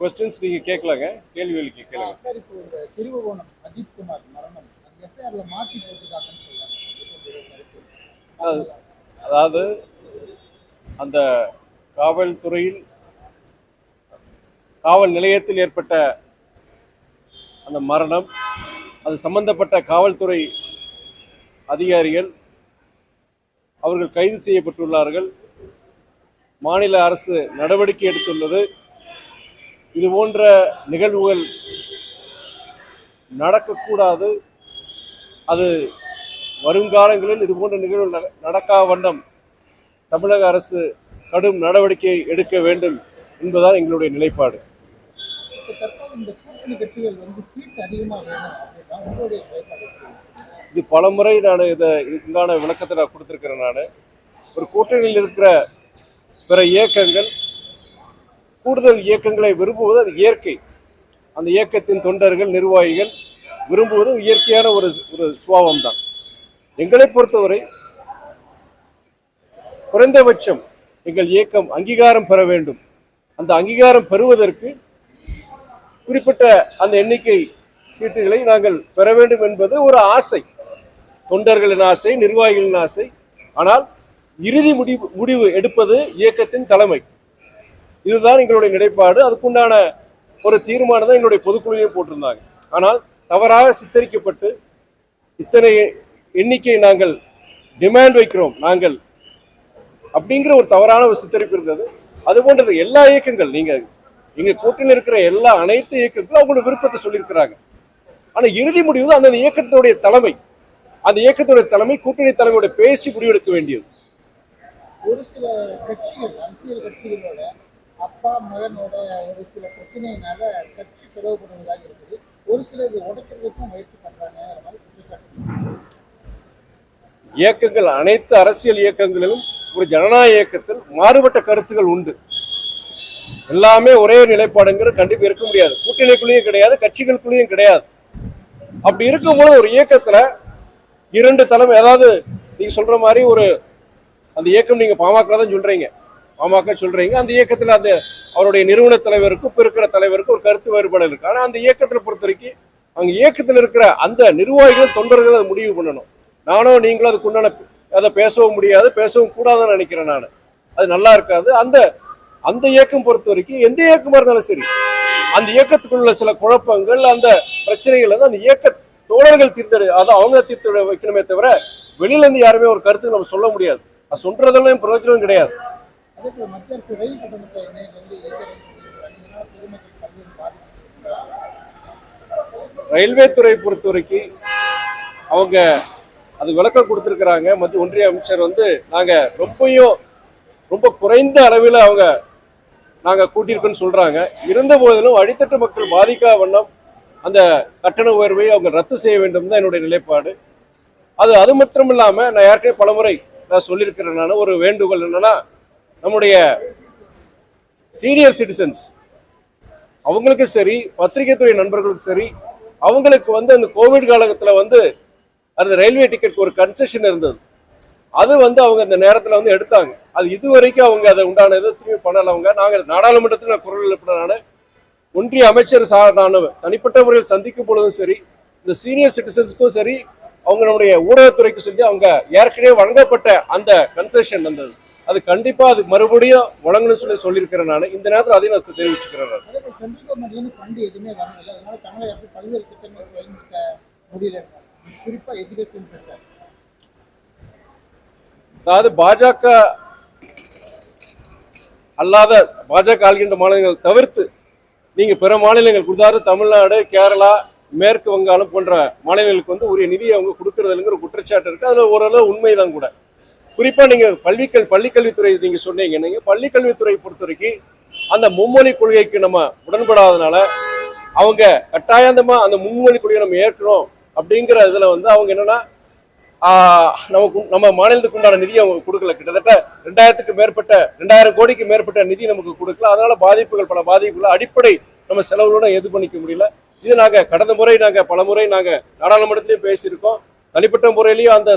Questions நீங்க கேட்கலாங்க கேள்விகளுக்கு கேட்கலாங்க சார் இப்போ இந்த திருவகோணம் அஜித் குமார் மரணம். அது எஃப்ஐஆர்ல மாற்றி போட்டுருக்காங்கன்னு அதாவது அந்த காவல்துறையில் காவல் நிலையத்தில் ஏற்பட்ட அந்த மரணம் அது சம்பந்தப்பட்ட காவல்துறை அதிகாரிகள் அவர்கள் கைது செய்யப்பட்டுள்ளார்கள். மாநில அரசு நடவடிக்கை எடுத்துள்ளது. இது போன்ற நிகழ்வுகள் நடக்கக்கூடாது. அது வருங்காலங்களில் இது போன்ற நிகழ்வு நட- நடக்கா வண்ணம் தமிழக அரசு கடும் நடவடிக்கை எடுக்க வேண்டும் என்பதுதான் எங்களுடைய நிலைப்பாடு? இது பலமுறை நான் இதை இதுக்கான விளக்கத்தை நான் கொடுத்துருக்கிறேன் நான். ஒரு கூட்டணியில் இருக்கிற பிற இயக்கங்கள் கூடுதல் இயக்கங்களை விரும்புவது அது இயற்கை. அந்த இயக்கத்தின் தொண்டர்கள் நிர்வாகிகள் விரும்புவது இயற்கையான ஒரு ஒரு சுபாவம் தான் எங்களை பொறுத்தவரை குறைந்தபட்சம் எங்கள் இயக்கம் அங்கீகாரம் பெற வேண்டும். அந்த அங்கீகாரம் பெறுவதற்கு குறிப்பிட்ட அந்த எண்ணிக்கை சீட்டுகளை நாங்கள் பெற வேண்டும் என்பது ஒரு ஆசை. தொண்டர்களின் ஆசை நிர்வாகிகளின் ஆசை. ஆனால் இறுதி முடிவு முடிவு எடுப்பது இயக்கத்தின் தலைமை. இதுதான் எங்களுடைய நிலைப்பாடு. அதுக்குண்டான ஒரு தீர்மானம் தான் எங்களுடைய பொதுக்குழுவையும் போட்டிருந்தாங்க. ஆனால் தவறாக சித்தரிக்கப்பட்டு இத்தனை எண்ணிக்கை நாங்கள் டிமாண்ட் வைக்கிறோம் நாங்கள் அப்படிங்கிற ஒரு தவறான ஒரு சித்தரிப்பு இருந்தது. அது போன்றது எல்லா இயக்கங்கள். நீங்க இங்க கூட்டணியில் இருக்கிற எல்லா அனைத்து இயக்கங்களும் அவங்களோட விருப்பத்தை சொல்லியிருக்கிறாங்க. ஆனா இறுதி முடிவு அந்த இயக்கத்தினுடைய தலைமை. அந்த இயக்கத்துடைய தலைமை கூட்டணி தலைமையோட பேசி முடிவெடுக்க வேண்டியது. ஒரு சில கட்சிகள் அரசியல் கட்சிகளோட அப்பா மகனோட ஒரு சில பிரச்சனையினால கட்சி பிளவுபடுவதாக இருக்குது. ஒரு சில இது உடைக்கிறதுக்கும் முயற்சி பண்றாங்க மாதிரி குற்றச்சாட்டு இயக்கங்கள் அனைத்து அரசியல் இயக்கங்களிலும் ஒரு ஜனநாயக இயக்கத்தில் மாறுபட்ட கருத்துகள் உண்டு. எல்லாமே ஒரே நிலைப்பாடுங்கிறது கண்டிப்பா இருக்க முடியாது. கூட்டணிக்குள்ளேயும் கிடையாது கட்சிகளுக்குள்ளேயும் கிடையாது. அப்படி இருக்கும்போது ஒரு இயக்கத்துல இரண்டு தலைமை அதாவது நீங்க சொல்ற மாதிரி ஒரு அந்த இயக்கம் நீங்க பாமக தான் சொல்றீங்க. பாமக சொல்றீங்க. அந்த இயக்கத்துல அந்த அவருடைய நிறுவன தலைவருக்கும் இப்போ இருக்கிற தலைவருக்கும் ஒரு கருத்து வேறுபாடு இருக்கு. ஆனால் அந்த இயக்கத்துல பொறுத்த வரைக்கும் அங்கே இயக்கத்துல இருக்கிற அந்த நிர்வாகிகள் தொண்டர்கள் அதை முடிவு பண்ணணும். நானும் நீங்களும் அதுக்கு உண்டான அதை பேசவும் முடியாது பேசவும் கூடாதுன்னு நினைக்கிறேன் நான். அது நல்லா இருக்காது. அந்த அந்த இயக்கம் பொறுத்த வரைக்கும் எந்த இயக்கமா இருந்தாலும் சரி அந்த இயக்கத்துக்குள்ள சில குழப்பங்கள் அந்த பிரச்சனைகள் வந்து அந்த இயக்க தோழர்கள் தீர்த்தெடு அதை அவங்க தீர்த்து வைக்கணுமே தவிர வெளியில இருந்து யாருமே ஒரு கருத்து நம்ம சொல்ல முடியாது. அது சொல்றதெல்லாம் பிரயோஜனம் கிடையாது. அதே போல மத்திய அரசு ரயில் கட்டணத்தை வந்து ரயில்வே துறை பொறுத்த வரைக்கும் அவங்க அது விளக்கம் கொடுத்துருக்குறாங்க. மத்திய ஒன்றிய அமைச்சர் வந்து நாங்கள் ரொம்பையும் ரொம்ப குறைந்த அளவில் அவங்க நாங்கள் கூட்டியிருக்கோன்னு சொல்கிறாங்க இருந்த போதிலும் அடித்தட்டு மக்கள் பாதிக்கா வண்ணம் அந்த கட்டண உயர்வை அவங்க ரத்து செய்ய வேண்டும் தான் என்னுடைய நிலைப்பாடு. அது அது மட்டும் இல்லாமல் நான் ஏற்கனவே பலமுறை நான் சொல்லியிருக்கிறேன். நான் ஒரு வேண்டுகோள் என்னென்னா நம்முடைய சீனியர் சிட்டிசன்ஸ் அவங்களுக்கும் சரி பத்திரிகை துறை நண்பர்களுக்கும் சரி அவங்களுக்கு வந்து அந்த கோவிட் காலத்தில் வந்து அந்த ரயில்வே டிக்கெட் ஒரு கன்செஷன் இருந்தது. அது வந்து அவங்க அந்த நேரத்தில் வந்து எடுத்தாங்க. அது இது வரைக்கும் அவங்க அதை உண்டான இதை திரும்பி பண்ணல அவங்க. நாங்கள் நாடாளுமன்றத்தில் நான் குரல் எழுப்பின நான். ஒன்றிய அமைச்சர் சார் நான் தனிப்பட்ட முறையில் சந்திக்கும் பொழுதும் சரி இந்த சீனியர் சிட்டிசன்ஸுக்கும் சரி அவங்க நம்முடைய ஊடகத்துறைக்கும் சொல்லி அவங்க ஏற்கனவே வழங்கப்பட்ட அந்த கன்செஷன் வந்தது. அது கண்டிப்பா அது மறுபடியும் வழங்கணும்னு சொல்லி சொல்லியிருக்கிறேன் நான். இந்த நேரத்தில் அதையும் நான் தெரிவிச்சுக்கிறேன் அதாவது பாஜக அல்லாத பாஜக ஆள்கின்ற மாநிலங்கள் தவிர்த்து நீங்க பிற மாநிலங்கள் கொடுத்தாரு தமிழ்நாடு கேரளா மேற்கு வங்காளம் போன்ற மாநிலங்களுக்கு வந்து உரிய நிதியை அவங்க கொடுக்கறதுங்கிற குற்றச்சாட்டு இருக்கு. அதுல ஓரளவு உண்மைதான் கூட. குறிப்பா நீங்க பள்ளிக்கல் பள்ளிக்கல்வித்துறை நீங்க சொன்னீங்க. நீங்க பள்ளிக்கல்வித்துறை பொறுத்த வரைக்கும் அந்த மும்மொழி கொள்கைக்கு நம்ம உடன்படாதனால அவங்க கட்டாயந்தமா அந்த மும்மொழி கொள்கையை நம்ம ஏற்கணும் அப்படிங்கிற இதுல வந்து அவங்க என்னன்னா நமக்கு நம்ம மாநிலத்துக்கு உண்டான நிதியை அவங்க கொடுக்கல. கிட்டத்தட்ட ரெண்டாயிரத்துக்கு மேற்பட்ட ரெண்டாயிரம் கோடிக்கு மேற்பட்ட நிதி நமக்கு கொடுக்கல. அதனால பாதிப்புகள் பல பாதிப்புகள் அடிப்படை நம்ம செலவுகளோட எது பண்ணிக்க முடியல. இது நாங்க கடந்த முறை நாங்க பல முறை நாங்க நாடாளுமன்றத்திலயும் பேசியிருக்கோம். தனிப்பட்ட முறையிலையும் அந்த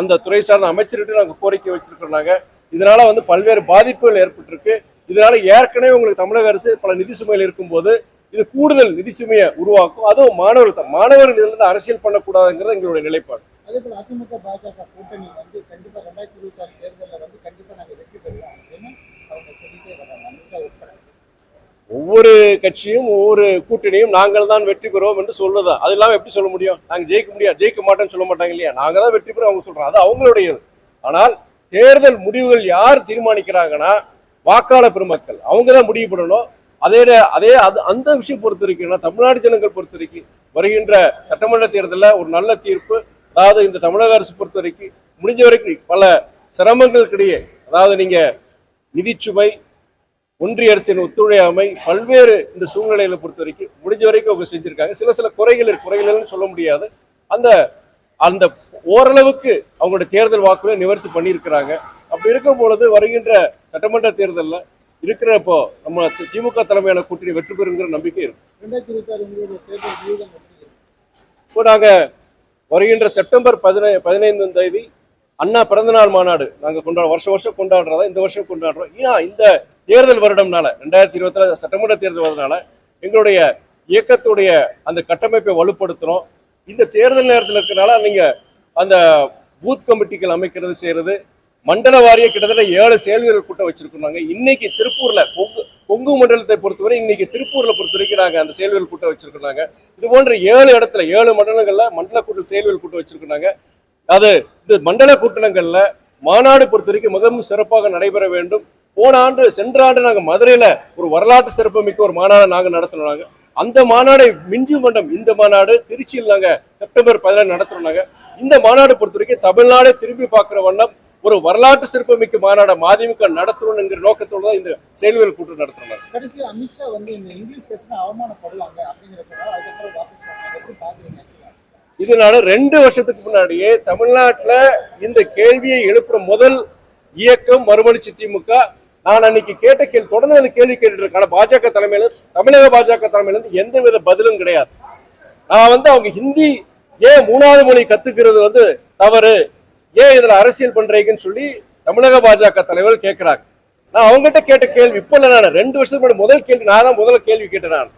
அந்த துறை சார்ந்த அமைச்சர்கிட்ட நாங்கள் கோரிக்கை வச்சிருக்கோம் நாங்கள் இதனால வந்து பல்வேறு பாதிப்புகள் ஏற்பட்டிருக்கு. இதனால ஏற்கனவே உங்களுக்கு தமிழக அரசு பல நிதி சுமையில் இருக்கும்போது இது கூடுதல் நிதி சுமையை உருவாக்கும். அதுவும் மாணவர்கள் தான். மாணவர்கள் இதுல இருந்து அரசியல் பண்ணக்கூடாதுங்கிறது எங்களுடைய நிலைப்பாடு. அதே போல அதிமுக பாஜக கூட்டணி வந்து கண்டிப்பா ரெண்டாயிரத்தி இருபத்தி ஆறு தேர்தலில் வந்து கண்டிப்பா நாங்க வெற்றி பெறலாம் அப்படின்னு அவங்க சொல்லிட்டே வர்றாங்க அமித்ஷா உட்பட ஒவ்வொரு கட்சியும் ஒவ்வொரு கூட்டணியும் நாங்கள் தான் வெற்றி பெறுவோம் என்று சொல்லுதா அது இல்லாமல் எப்படி சொல்ல முடியும்? நாங்கள் ஜெயிக்க முடியாது ஜெயிக்க மாட்டோம்னு சொல்ல மாட்டாங்க இல்லையா? நாங்க தான் வெற்றி பெறுவோம் அவங்க சொல்கிறோம் அது அவங்களுடையது. ஆனால் தேர்தல் முடிவுகள் யார் தீர்மானிக்கிறாங்கன்னா வாக்காளர் பெருமக்கள். அவங்க தான் முடிவு பண்ணணும். அதே அதே அது அந்த விஷயம் பொறுத்த வரைக்கும் தமிழ்நாடு ஜனங்கள் பொறுத்த வரைக்கும் வருகின்ற சட்டமன்ற தேர்தலில் ஒரு நல்ல தீர்ப்பு. அதாவது இந்த தமிழக அரசு பொறுத்த வரைக்கும் முடிஞ்ச வரைக்கும் பல சிரமங்களுக்கிடையே அதாவது நீங்கள் நிதிச்சுமை ஒன்றிய அரசின் ஒத்துழையாமை பல்வேறு இந்த சூழ்நிலைகளை பொறுத்த வரைக்கும் முடிஞ்ச வரைக்கும் அவங்க செஞ்சிருக்காங்க. சில சில குறைகள் குறைகள்னு சொல்ல முடியாது. அந்த அந்த ஓரளவுக்கு அவங்களுடைய தேர்தல் வாக்குகளை நிவர்த்தி பண்ணியிருக்கிறாங்க. அப்படி இருக்கும் பொழுது வருகின்ற சட்டமன்ற தேர்தலில் இருக்கிற இப்போ நம்ம திமுக தலைமையான கூட்டணி வெற்றி பெறுங்கிற நம்பிக்கை இருக்கு. இப்போ நாங்க வருகின்ற செப்டம்பர் பதினை பதினைந்தாம் தேதி அண்ணா பிறந்தநாள் மாநாடு நாங்க கொண்டாட வருஷம் வருஷம் கொண்டாடுறதா இந்த வருஷம் கொண்டாடுறோம். ஏன் இந்த தேர்தல் வருடம்னால ரெண்டாயிரத்தி இருபத்தி சட்டமன்ற தேர்தல் வருதுனால எங்களுடைய இயக்கத்துடைய அந்த கட்டமைப்பை வலுப்படுத்துறோம். இந்த தேர்தல் நேரத்தில் இருக்கிறனால நீங்க அந்த பூத் கமிட்டிகள் அமைக்கிறது செய்யறது மண்டல வாரிய கிட்டத்தட்ட ஏழு செயல்வீரர் கூட்டம் வச்சிருக்கிறாங்க. இன்னைக்கு திருப்பூர்ல கொங்கு கொங்கு மண்டலத்தை பொறுத்தவரை இன்னைக்கு திருப்பூர்ல பொறுத்த வரைக்கும் நாங்கள் அந்த செயல்வீரர் கூட்டம் வச்சிருக்கிறாங்க. இது போன்ற ஏழு இடத்துல ஏழு மண்டலங்கள்ல மண்டல கூட்டம் செயல்வீரர் கூட்டம் வச்சிருக்கிறாங்க. அது இந்த மண்டல கூட்டணங்கள்ல மாநாடு பொறுத்த வரைக்கும் மிகவும் சிறப்பாக நடைபெற வேண்டும். போன ஆண்டு சென்ற ஆண்டு நாங்க மதுரையில ஒரு வரலாற்று சிறப்புமிக்க ஒரு மாநாடு நாங்க நடத்தினாங்க அந்த மாநாடை மிஞ்சி மண்டம் இந்த மாநாடு திருச்சியில் நாங்க செப்டம்பர் பதினேழு நடத்துறோம் நாங்க. இந்த மாநாடு பொறுத்த வரைக்கும் தமிழ்நாடே திரும்பி பார்க்கிற வண்ணம் ஒரு வரலாற்று சிறப்புமிக்க மாநாடை மதிமுக நடத்தணும் என்கிற நோக்கத்தோடு தான் இந்த செயல்வீரர் கூட்டம் நடத்துறாங்க கடைசி அமித்ஷா வந்து இந்த இங்கிலீஷ் பேசினா எப்படி பாக்குறீங்க? இதனால ரெண்டு வருஷத்துக்கு முன்னாடியே தமிழ்நாட்டுல இந்த கேள்வியை எழுப்புற முதல் இயக்கம் மறுமலர்ச்சி திமுக நான் அன்னைக்கு கேட்ட கேள்வி தொடர்ந்து அந்த கேள்வி கேட்டுட்டு இருக்கான பாஜக தலைமையில தமிழக பாஜக தலைமையில இருந்து எந்த வித பதிலும் கிடையாது. நான் வந்து அவங்க ஹிந்தி ஏன் மூணாவது மொழி கத்துக்கிறது வந்து தவறு? ஏன் இதுல அரசியல் பண்றீங்கன்னு சொல்லி தமிழக பாஜக தலைவர் கேட்கிறாங்க நான் அவங்ககிட்ட கேட்ட கேள்வி இப்ப இல்லை நான். ரெண்டு வருஷத்துக்கு முன்னாடி முதல் கேள்வி நான் தான் முதல் கேள்வி கேட்டேன் நான்.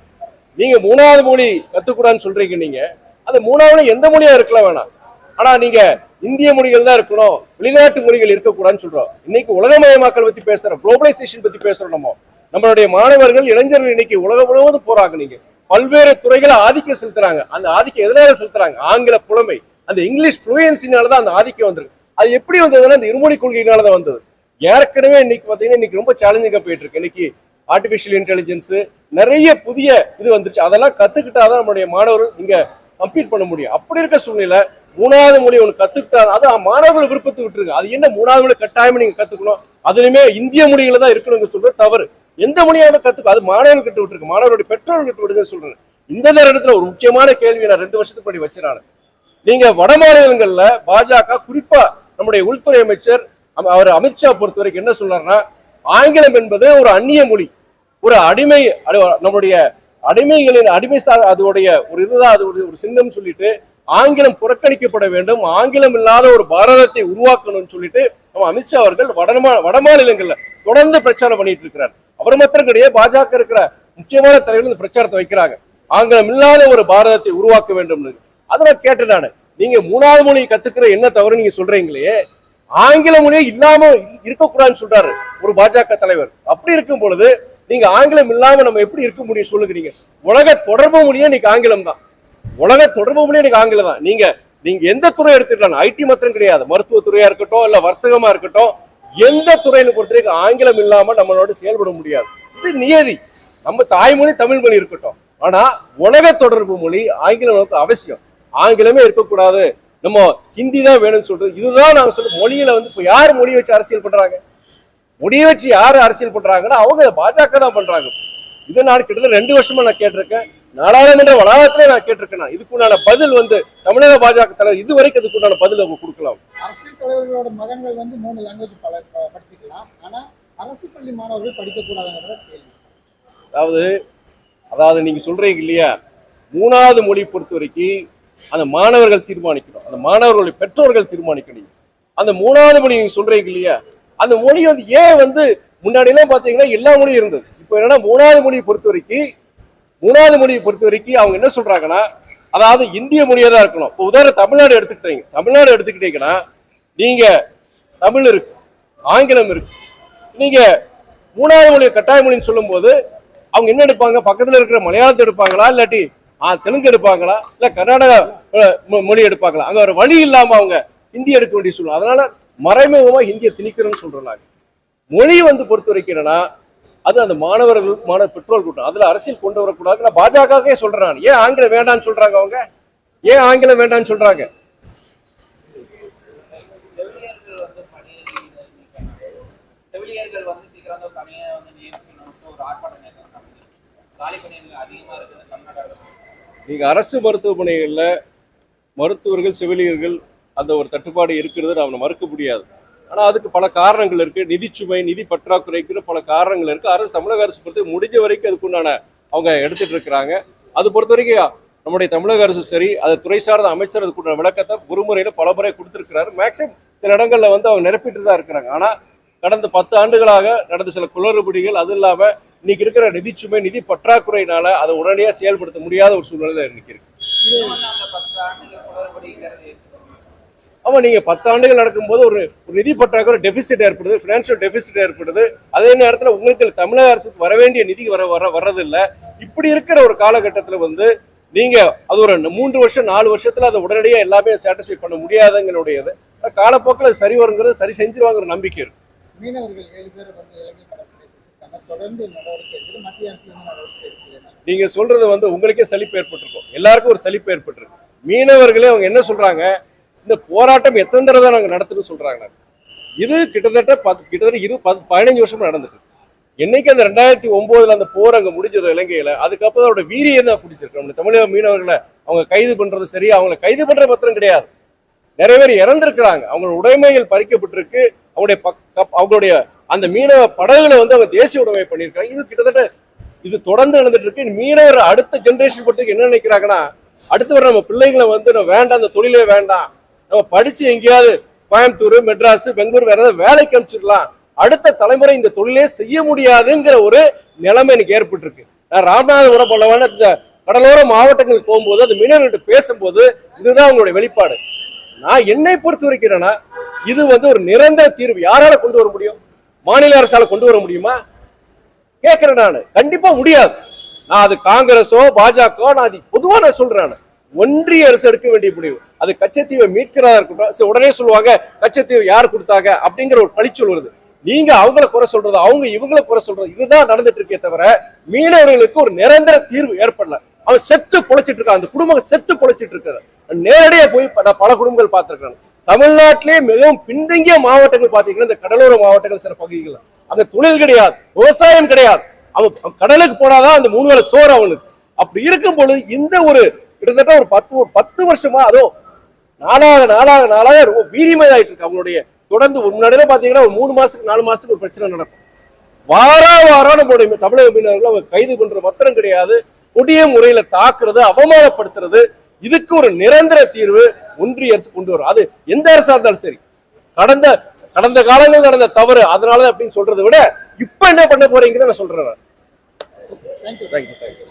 நீங்க மூணாவது மொழி கத்துக்கூடாதுன்னு சொல்றீங்க நீங்க. அது மூணாவது எந்த மொழியா இருக்கலாம் வேணாம். ஆனா நீங்க இந்திய மொழிகள் தான் இருக்கணும் வெளிநாட்டு மொழிகள் இருக்கக்கூடாதுன்னு சொல்றோம். இன்னைக்கு உலகமயமாக்கல் பத்தி பேசுறோம் குளோபலைசேஷன் பத்தி பேசுறோம் நம்ம. நம்மளுடைய மாணவர்கள் இளைஞர்கள் இன்னைக்கு உலகம் முழுவதும் போறாங்க நீங்க. பல்வேறு துறைகளை ஆதிக்கம் செலுத்துறாங்க. அந்த ஆதிக்கம் எதனால செலுத்துறாங்க? ஆங்கில புலமை. அந்த இங்கிலீஷ் ஃப்ளூயன்சினால தான் அந்த ஆதிக்கம் வந்திருக்கு. அது எப்படி வந்ததுன்னா அந்த இருமொழி கொள்கையினால தான் வந்தது. ஏற்கனவே இன்னைக்கு பாத்தீங்கன்னா இன்னைக்கு ரொம்ப சேலஞ்சிங்கா போயிட்டு இருக்கு இன்னைக்கு ஆர்டிபிஷியல் இன்டெலிஜென்ஸ் நிறைய புதிய இது வந்துருச்சு. அதெல்லாம் கத்துக்கிட்டாதான் நம்மளுடைய மாணவர்கள் இங்க கம்ப்ளீட் பண்ண முடியும். அப்படி இருக்க சூழ்நிலை மூணாவது மொழி ஒன்று கத்துக்கிட்டா அது மாணவர்கள் விருப்பத்தை விட்டுருங்க. அது என்ன மூணாவது மொழி கட்டாயமா நீங்க கத்துக்கணும்? அதுலயுமே இந்திய மொழிகளை தான் இருக்கணுங்க சொல்றது தவறு. எந்த மொழியாவது கத்துக்கும் அது மாணவர்கள் கிட்ட விட்டுருக்கு மாணவருடைய பெற்றோர்கள் கிட்ட விடுங்க சொல்றேன். இந்த நேரத்துல ஒரு முக்கியமான கேள்வி நான் ரெண்டு வருஷத்துக்கு படி வச்சிருக்கேன் நீங்க வட மாநிலங்கள்ல பாஜக குறிப்பா நம்முடைய உள்துறை அமைச்சர் அவர் அமித்ஷா பொறுத்த வரைக்கும் என்ன சொல்றாருன்னா ஆங்கிலம் என்பது ஒரு அந்நிய மொழி. ஒரு அடிமை அடி- நம்முடைய அடிமைகளின் அடிமை சா அதோடைய ஒரு இதுதான் அது ஒரு சின்னம் சொல்லிட்டு ஆங்கிலம் புறக்கணிக்கப்பட வேண்டும். ஆங்கிலம் இல்லாத ஒரு பாரதத்தை உருவாக்கணும்னு சொல்லிட்டு நம்ம அமித்ஷா அவர்கள் வடமா வட மாநிலங்கள்ல தொடர்ந்து பிரச்சாரம் பண்ணிட்டு இருக்கிறார். அவர் மாத்திரம் கிடையாது பாஜக இருக்கிற முக்கியமான தலைவர்கள் இந்த பிரச்சாரத்தை வைக்கிறாங்க. ஆங்கிலம் இல்லாத ஒரு பாரதத்தை உருவாக்க வேண்டும் அதை நான் கேட்டேன் நான். நீங்க மூணாவது மொழி கத்துக்கிற என்ன தவறு நீங்க சொல்றீங்களே? ஆங்கில மொழியே இல்லாம இருக்கக்கூடாதுன்னு சொல்றாரு ஒரு பாஜக தலைவர். அப்படி இருக்கும் பொழுது நீங்க ஆங்கிலம் இல்லாம நம்ம எப்படி இருக்க முடியும் சொல்லுங்க நீங்க. உலக தொடர்பு மொழியே இன்னைக்கு ஆங்கிலம் தான். உலக தொடர்பு மொழியே எனக்கு ஆங்கிலம் தான். நீங்க நீங்க எந்த துறை எடுத்துக்கலாம் ஐடி மாத்திரம் கிடையாது. மருத்துவத்துறையா இருக்கட்டும் இல்ல வர்த்தகமா இருக்கட்டும் எந்த துறையில பொறுத்த வரைக்கும் ஆங்கிலம் இல்லாம நம்மளோட செயல்பட முடியாது. இது நியதி. நம்ம தாய்மொழி தமிழ் மொழி இருக்கட்டும். ஆனா உலக தொடர்பு மொழி ஆங்கிலம் நமக்கு அவசியம். ஆங்கிலமே இருக்கக்கூடாது. நம்ம ஹிந்தி தான் வேணும்னு சொல்றது. இதுதான் நாங்க சொல்ற மொழியில வந்து இப்ப யார் மொழி வச்சு அரசியல் பண்றாங்க? மொழியை வச்சு யார் அரசியல் பண்றாங்கன்னா அவங்க பாஜக தான் பண்றாங்க. இதை நான் கிட்டத்தட்ட ரெண்டு வருஷமா நான் கேட்டிருக்கேன். நாடாளுமன்ற வளாகத்திலே நான் கேட்டிருக்கேன். இதுக்குண்டான பதில் வந்து தமிழக பாஜக தலைவர் இது வரைக்கும் இதுக்குண்டான பதில் அவங்க கொடுக்கலாம். அரசியல் தலைவர்களோட மகன்கள் வந்து மூணு லாங்குவேஜ் பல ப- படிச்சுக்கலாம். ஆனா அரசு பள்ளி மாணவர்கள் படிக்கக்கூடாதுங்கிற கேள்வி. அதாவது அதாவது நீங்க சொல்றீங்க இல்லையா? மூணாவது மொழி பொறுத்த வரைக்கும் அந்த மாணவர்கள் தீர்மானிக்கணும். அந்த மாணவர்களுடைய பெற்றோர்கள் தீர்மானிக்கணும். அந்த மூணாவது மொழி நீங்க சொல்றீங்க இல்லையா? அந்த மொழி வந்து ஏன் வந்து முன்னாடி எல்லாம் பாத்தீங்கன்னா எல்லா மொழியும் இருந்தது. இப்போ என்னன்னா மூணாவது மொழியை பொறுத்த வரைக்கும் மூணாவது மொழியை பொறுத்த வரைக்கும் அவங்க என்ன சொல்றாங்கன்னா அதாவது இந்திய மொழியா தான் இருக்கணும். இப்போ உதாரணம் தமிழ்நாடு எடுத்துக்கிட்டீங்க. தமிழ்நாடு எடுத்துக்கிட்டீங்கன்னா நீங்க தமிழ் இருக்கு ஆங்கிலம் இருக்கு. நீங்க மூணாவது மொழி கட்டாய மொழின்னு சொல்லும்போது அவங்க என்ன எடுப்பாங்க? பக்கத்தில் இருக்கிற மலையாளத்தை எடுப்பாங்களா? இல்லாட்டி ஆ, தெலுங்கு எடுப்பாங்களா? இல்லை கர்நாடக மொ- மொழி எடுப்பாங்களா? அங்கே ஒரு வழி இல்லாமல் அவங்க ஹிந்தி எடுக்க வேண்டிய சூழ்நிலை. அதனால மறைமுகமாக ஹிந்தியை திணிக்கிறோம்னு சொல்றோம் நாங்க மொழி வந்து பொறுத்த வரைக்கும் என்னன்னா அது அந்த மாணவர்கள் மாணவ பெற்றோர் கூட்டம். அதுல அரசியல் கொண்டு வரக்கூடாது நான் பாஜகவே சொல்றேன். ஏன் ஆங்கிலம் வேண்டாம்னு சொல்றாங்க அவங்க? ஏன் ஆங்கிலம் வேண்டாம்னு சொல்றாங்க? நீங்க அரசு மருத்துவமனைகள்ல மருத்துவர்கள் செவிலியர்கள் அந்த ஒரு தட்டுப்பாடு இருக்கிறது நாம மறுக்க முடியாது. ஆனால் அதுக்கு பல காரணங்கள் இருக்குது நிதிச்சுமை நிதி பற்றாக்குறைக்குன்னு பல காரணங்கள் இருக்குது அரசு தமிழக அரசு பொறுத்து முடிஞ்ச வரைக்கும் அதுக்குண்டான அவங்க எடுத்துகிட்டு இருக்கிறாங்க. அது பொறுத்த வரைக்கும் நம்முடைய தமிழக அரசு சரி அதை துறை சார்ந்த அமைச்சர் அதுக்குண்டான விளக்கத்தை ஒரு முறையில் பல முறை கொடுத்துருக்கிறாரு. மேக்சிமம் சில இடங்களில் வந்து அவங்க நிரப்பிட்டு தான் இருக்கிறாங்க. ஆனால் கடந்த பத்து ஆண்டுகளாக நடந்த சில குளறுபடிகள் அது இல்லாமல் இன்னைக்கு இருக்கிற நிதிச்சுமை நிதி பற்றாக்குறையினால அதை உடனடியாக செயல்படுத்த முடியாத ஒரு சூழ்நிலை தான் இன்னைக்கு இருக்கு. அந்த பத்து ஆண்டுகள் குளறுபடிங்கிறது ஆமா நீங்க பத்து ஆண்டுகள் நடக்கும்போது ஒரு ஒரு நிதி பற்றாக்குறை டெபிசிட் ஏற்படுது பினான்சியல் டெபிசிட் ஏற்படுது. அதே நேரத்துல உங்களுக்கு தமிழக அரசுக்கு வர வேண்டிய நிதி வர வர வர்றதில்ல. இப்படி இருக்கிற ஒரு காலகட்டத்துல வந்து நீங்க அது ஒரு மூன்று வருஷம் நாலு வருஷத்துல அதை உடனடியா எல்லாமே சாட்டிஸ்ஃபை பண்ண முடியாதுங்களுடையது காலப்போக்கில் சரி வருங்கிறது சரி செஞ்சிருவாங்கிற நம்பிக்கை இருக்கு. மீனவர்கள் ஏழு பேர் வந்து இலங்கை கடற்படை பிடிச்சிருக்காங்க தொடர்ந்து நடவடிக்கை எடுக்குது மத்திய அரசு வந்து நடவடிக்கை எடுக்கல நீங்க சொல்றது வந்து உங்களுக்கே சலிப்பு ஏற்பட்டிருக்கும். எல்லாருக்கும் ஒரு சலிப்பு ஏற்பட்டிருக்கு. மீனவர்களே அவங்க என்ன சொல்றாங்க? இந்த போராட்டம் எத்தனை தடவை தான் நடத்துன்னு சொல்றாங்க. இது கிட்டத்தட்ட பத்து கிட்டத்தட்ட இரு பத்து பதினஞ்சு வருஷமா நடந்துட்டு என்னைக்கு அந்த ரெண்டாயிரத்தி ஒன்பதுல அந்த போர் அங்க முடிஞ்சதோ இலங்கையில அதுக்கப்புறம் அதோட வீரியம் தான் பிடிச்சிருக்கு நம்ம தமிழக மீனவர்களை அவங்க கைது பண்றது சரி அவங்களை கைது பண்ற பத்திரம் கிடையாது. நிறைய பேர் இறந்திருக்கிறாங்க. அவங்களோட உடைமைகள் பறிக்கப்பட்டிருக்கு. அவங்களுடைய பக்- அவங்களுடைய அந்த மீனவ படகுகளை வந்து அவங்க தேசிய உடைமை பண்ணியிருக்காங்க இது கிட்டத்தட்ட இது தொடர்ந்து நடந்துட்டு இருக்கு. மீனவர் அடுத்த ஜென்ரேஷன் பொறுத்துக்கு என்ன நினைக்கிறாங்கன்னா அடுத்து வர நம்ம பிள்ளைங்களை வந்து நம்ம வேண்டாம் அந்த தொழிலே வேண்டாம். நம்ம படிச்சு எங்கேயாவது கோயம்புத்தூர் மெட்ராஸ் பெங்களூர் வேற ஏதாவது வேலைக்கு அனுப்பிச்சிடலாம். அடுத்த தலைமுறை இந்த தொழிலே செய்ய முடியாதுங்கிற ஒரு நிலைமை எனக்கு ஏற்பட்டிருக்கு. நான் ராமநாதபுரம் போலவான இந்த கடலோர மாவட்டங்களுக்கு போகும்போது அந்த மீனவர்கள்ட்ட பேசும்போது இதுதான் அவங்களுடைய வெளிப்பாடு. நான் என்னை பொறுத்த வரைக்கிறேன்னா இது வந்து ஒரு நிரந்தர தீர்வு. யாரால கொண்டு வர முடியும்? மாநில அரசால கொண்டு வர முடியுமா? கேட்கிறேன் நான். கண்டிப்பா முடியாது. நான் அது காங்கிரஸோ பாஜக நான் அது பொதுவா நான் சொல்றேன் நான். ஒன்றிய அரசு எடுக்க வேண்டிய முடிவு. அது கச்சத்தீவை மீட்கிறதா இருக்கட்டும் சரி, உடனே சொல்லுவாங்க கச்சத்தீவு யார் கொடுத்தாங்க அப்படிங்கிற ஒரு பழிச்சொல் வருது. நீங்க அவங்கள குறை சொல்றது அவங்க இவங்கள குறை சொல்றது இதுதான் நடந்துட்டு இருக்கே தவிர மீனவர்களுக்கு ஒரு நிரந்தர தீர்வு ஏற்படல. அவன் செத்து பொழைச்சிட்டு இருக்கான் அந்த குடும்பம் செத்து பொழைச்சிட்டு இருக்காரு நேரடியா போய் நான் பல குடும்பங்கள் பார்த்திருக்கேன் தமிழ்நாட்டிலே மிகவும் பின்தங்கிய மாவட்டங்கள் பாத்தீங்கன்னா இந்த கடலோர மாவட்டங்கள் சில பகுதிகள் அந்த தொழில் கிடையாது விவசாயம் கிடையாது. அவன் கடலுக்கு போனாதான் அந்த மூணு வேளை சோறு அவனுக்கு. அப்படி இருக்கும் பொழுது இந்த ஒரு கிட்டத்தட்ட ஒரு பத்து ஒரு பத்து வருஷமா அதுவும் நாளாக நாளாக நாளாக ரொம்ப வீரியமாயிட்டு இருக்கு அவங்களுடைய தொடர்ந்து முன்னாடியே பாத்தீங்கன்னா ஒரு மூணு மாசத்துக்கு நாலு மாசத்துக்கு ஒரு பிரச்சனை நடக்கும். வாரா வாரம் நம்மளுடைய தமிழக மீனவர்கள் அவங்க கைது பண்ற பத்திரம் கிடையாது. கொடிய முறையில தாக்குறது அவமானப்படுத்துறது இதுக்கு ஒரு நிரந்தர தீர்வு ஒன்றிய அரசு கொண்டு வரும். அது எந்த அரசா இருந்தாலும் சரி. கடந்த கடந்த காலங்கள் நடந்த தவறு அதனால அப்படின்னு சொல்றதை விட இப்ப என்ன பண்ண போறீங்கன்னு நான் சொல்றேன் தேங்க்யூ தேங்க்யூ தேங்க்யூ